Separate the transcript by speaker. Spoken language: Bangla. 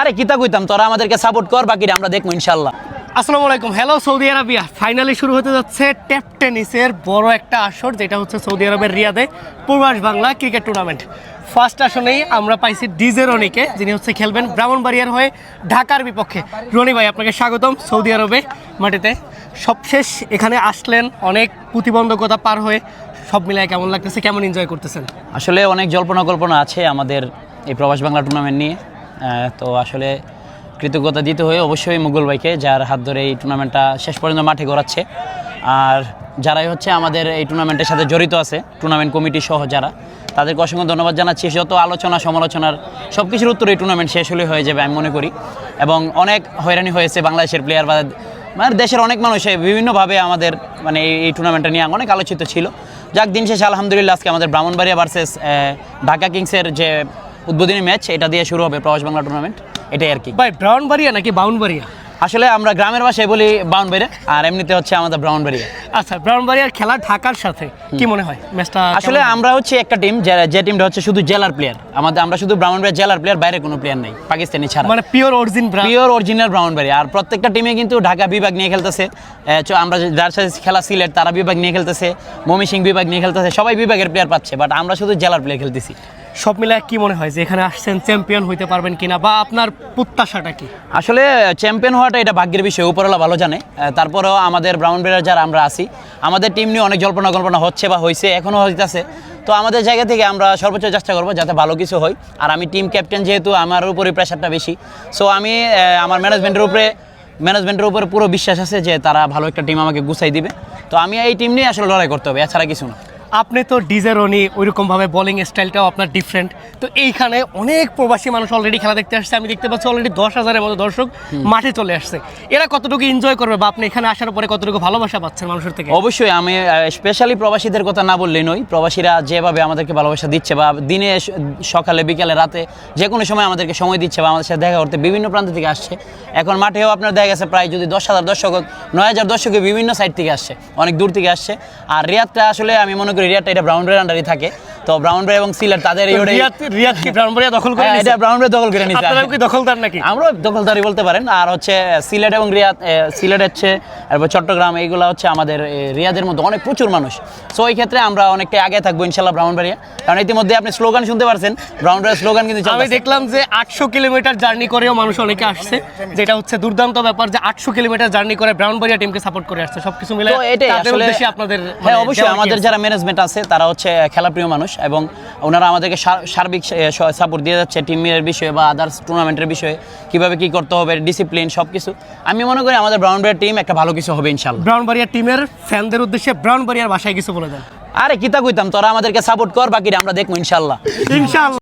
Speaker 1: আরে কিতা কইতাম? তোরা আমাদেরকে সাপোর্ট কর বাকিটা আমরা দেখব ইনশাল্লাহ।
Speaker 2: আসসালামু আলাইকুম। হ্যালো সৌদি আরবিয়া ফাইনালি শুরু হতে যাচ্ছে টেপ টেনিসের বড় একটা আসর যেটা হচ্ছে সৌদি আরবের রিয়াদে পূর্বাস বাংলা ক্রিকেট টুর্নামেন্ট ফার্স্ট আসনেই আমরা পাইছি ডিজে রনিকে যিনি হচ্ছে খেলবেন ব্রাহ্মণবাড়িয়ার হয়ে ঢাকার বিপক্ষে। রনি ভাই আপনাকে স্বাগতম সৌদি আরবে মাটিতে। সবশেষ এখানে আসলেন অনেক প্রতিবন্ধকতা পার হয়ে সব মিলায় কেমন লাগতেছে কেমন এনজয় করতেছেন?
Speaker 1: আসলে অনেক জল্পনা কল্পনা আছে আমাদের এই প্রবাস বাংলা টুর্নামেন্ট নিয়ে। তো আসলে কৃতজ্ঞতা দিতে হয়ে অবশ্যই মুঘল ভাইকে, যার হাত ধরে এই টুর্নামেন্টটা শেষ পর্যন্ত মাঠে গড়াচ্ছে। আর যারাই হচ্ছে আমাদের এই টুর্নামেন্টের সাথে জড়িত আছে, টুর্নামেন্ট কমিটি সহ যারা, তাদেরকে অসংখ্য ধন্যবাদ জানাচ্ছি। যত আলোচনা, সমালোচনার সব কিছুর উত্তর এই টুর্নামেন্ট শেষ হলে হয়ে যাবে আমি মনে করি। এবং অনেক হয়রানি হয়েছে বাংলাদেশের প্লেয়ার বা মানে দেশের অনেক মানুষ বিভিন্নভাবে আমাদের মানে এই- টুর্নামেন্টটা নিয়ে অনেক আলোচিত ছিল। যাক, দিন শেষে আলহামদুলিল্লাহ আজকে আমাদের ব্রাহ্মণবাড়িয়া ভার্সেস ঢাকা কিংসের যে উদ্বোধনী ম্যাচ এটা দিয়ে শুরু হবে প্রবাস বাংলা টুর্নামেন্ট এটাই আর কি।
Speaker 2: ভাই ব্রাউনবাড়িয়া নাকি বাউনবাড়িয়া?
Speaker 1: আসলে আমরা গ্রামের ভাষায় বলি বাউন্ডবাড়িয়া আর এমনিতে হচ্ছে আমাদের ব্রাউনবাড়িয়া।
Speaker 2: আচ্ছা ব্রাউনবাড়িয়ার খেলা ঢাকার সাথে কি মনে হয়? ম্যাচটা
Speaker 1: আসলে আমরা হচ্ছে একটা টিম যে টিমটা হচ্ছে শুধু জেলার প্লেয়ার আমাদের আমরা শুধু ব্রাউনবাড়িয়া জেলার প্লেয়ার বাইরে কোনো প্লেয়ার নেই পাকিস্তানি ছাড়া।
Speaker 2: মানে পিওর অরিজিন
Speaker 1: পিওর অরিজিনাল ব্রাউনবাড়ি আর প্রত্যেকটা টিমে কিন্তু ঢাকা বিভাগ নিয়ে খেলতেছে। আমরা যার সাথে খেলা সিলেট তারা বিভাগ নিয়ে খেলতেছে। মমি সিং বিভাগ নিয়ে খেলতেছে। সবাই বিভাগের প্লেয়ার পাচ্ছে বাট আমরা শুধু জেলার প্লেয়ার খেলতেছি।
Speaker 2: সব মিলায় কি মনে হয় যে এখানে আসছেন চ্যাম্পিয়ন হইতে পারবেন কিনা বা আপনার প্রত্যাশাটা কি?
Speaker 1: আসলে চ্যাম্পিয়ন হওয়াটা এটা ভাগ্যের বিষয়, উপরওয়ালা ভালো জানে। তারপরেও আমাদের ব্রাউন বেড়ার যারা আমরা আছি, আমাদের টিম নিয়ে অনেক জল্পনা কল্পনা হচ্ছে বা হয়েছে এখনও হইতেছে। তো আমাদের জায়গা থেকে আমরা সর্বোচ্চ চেষ্টা করব যাতে ভালো কিছু হয়। আর আমি টিম ক্যাপ্টেন যেহেতু, আমার উপরে প্রেশারটা বেশি। সো আমি আমার ম্যানেজমেন্টের উপরে ম্যানেজমেন্টের উপরে পুরো বিশ্বাস আছে যে তারা ভালো একটা টিম আমাকে গুছাই দিবে। তো আমি এই টিম নিয়ে আসলে লড়াই করতে হবে, এছাড়া কিছু না।
Speaker 2: আপনি তো ডিজে রনি ওইরকম ভাবে বোলিং স্টাইলটাও আপনার ডিফারেন্ট তো এইখানে অনেক প্রবাসী মানুষ অলরেডি খেলা দেখতে আসছে। আমি দেখতে পাচ্ছি অলরেডি দশ হাজারের মতো দর্শক মাঠে চলে আসছে। এরা কতটুকু এনজয় করবে বা আপনি এখানে আসার পরে কতটুকু ভালোবাসা পাচ্ছেন মানুষের থেকে?
Speaker 1: অবশ্যই আমি স্পেশালি প্রবাসীদের কথা না বললেই নই প্রবাসীরা যেভাবে আমাদেরকে ভালোবাসা দিচ্ছে বা দিনে সকালে বিকালে রাতে যে কোনো সময় আমাদেরকে সময় দিচ্ছে বা আমাদের সাথে দেখা করতে বিভিন্ন প্রান্ত থেকে আসছে। এখন মাঠেও আপনার দেখা গেছে প্রায় যদি দশ হাজার দর্শক নয় হাজার দর্শকে বিভিন্ন সাইড থেকে আসছে অনেক দূর থেকে আসছে। আর রিয়াদটা আসলে আমি মনে করি এটা ব্রাউন ব্রের আন্ডারই থাকে। তো ব্রাউন ব্রে এবং সিলেট তাদের এই
Speaker 2: রিয়াদ রিয়াদ কি ব্রাউনবাড়িয়া দখল করে
Speaker 1: হ্যাঁ, এটা ব্রাউন ব্রে দখল করে নিচ্ছে
Speaker 2: আপনারা কি দখলদার নাকি?
Speaker 1: আমরাও দখলদারি বলতে পারেন। আর হচ্ছে সিলেট এবং রিয়াদ সিলেট হচ্ছে তারপর চট্টগ্রাম এইগুলো হচ্ছে আমাদের রিয়াদের মধ্যে অনেক প্রচুর মানুষ। সো এই ক্ষেত্রে আমরা অনেকটা আগে থাকব ইনশাল্লাহ ব্রাহ্মণবাড়িয়া কারণ ইতিমধ্যে আপনি স্লোগান শুনতে পারছেন। ব্রাউন ব্রাহ্মণবাড়িয়ার স্লোগান কিন্তু
Speaker 2: আমি দেখলাম যে আটশো কিলোমিটার জার্নি করেও মানুষ অনেকে আসছে। যেটা হচ্ছে দুর্দান্ত ব্যাপার যে আটশো কিলোমিটার জার্নি করে ব্রাউন ব্রাউনবাড়িয়া টিমকে সাপোর্ট করে আসছে। সবকিছু মিলে
Speaker 1: তো এটাই আসলে
Speaker 2: আপনাদের
Speaker 1: হ্যাঁ
Speaker 2: মানে
Speaker 1: অবশ্যই আমাদের যারা ম্যানেজমেন্ট আছে তারা হচ্ছে খেলাপ্রিয় মানুষ। এবং ওনারা আমাদেরকে সার্বিক সাপোর্ট দিয়ে যাচ্ছে টিমের বিষয়ে বা আদার্স টুর্নামেন্টের বিষয়ে কীভাবে কী করতে হবে ডিসিপ্লিন সব কিছু আমি মনে করি আমাদের ব্রাউনবাড়িয়ার টিম একটা ভালো কিছু হবে ইনশাল্লাহ
Speaker 2: ব্রাউনবাড়িয়া টিমের ফ্যানদের উদ্দেশ্যে ব্রাউন ব্রাউনবাড়িয়ার ভাষায় কিছু বলে দেন।
Speaker 1: আরে কিতা কইতাম তোরা আমাদেরকে সাপোর্ট কর বাকিটা আমরা দেখব ইনশাল্লাহ
Speaker 2: ইনশাআল্লাহ।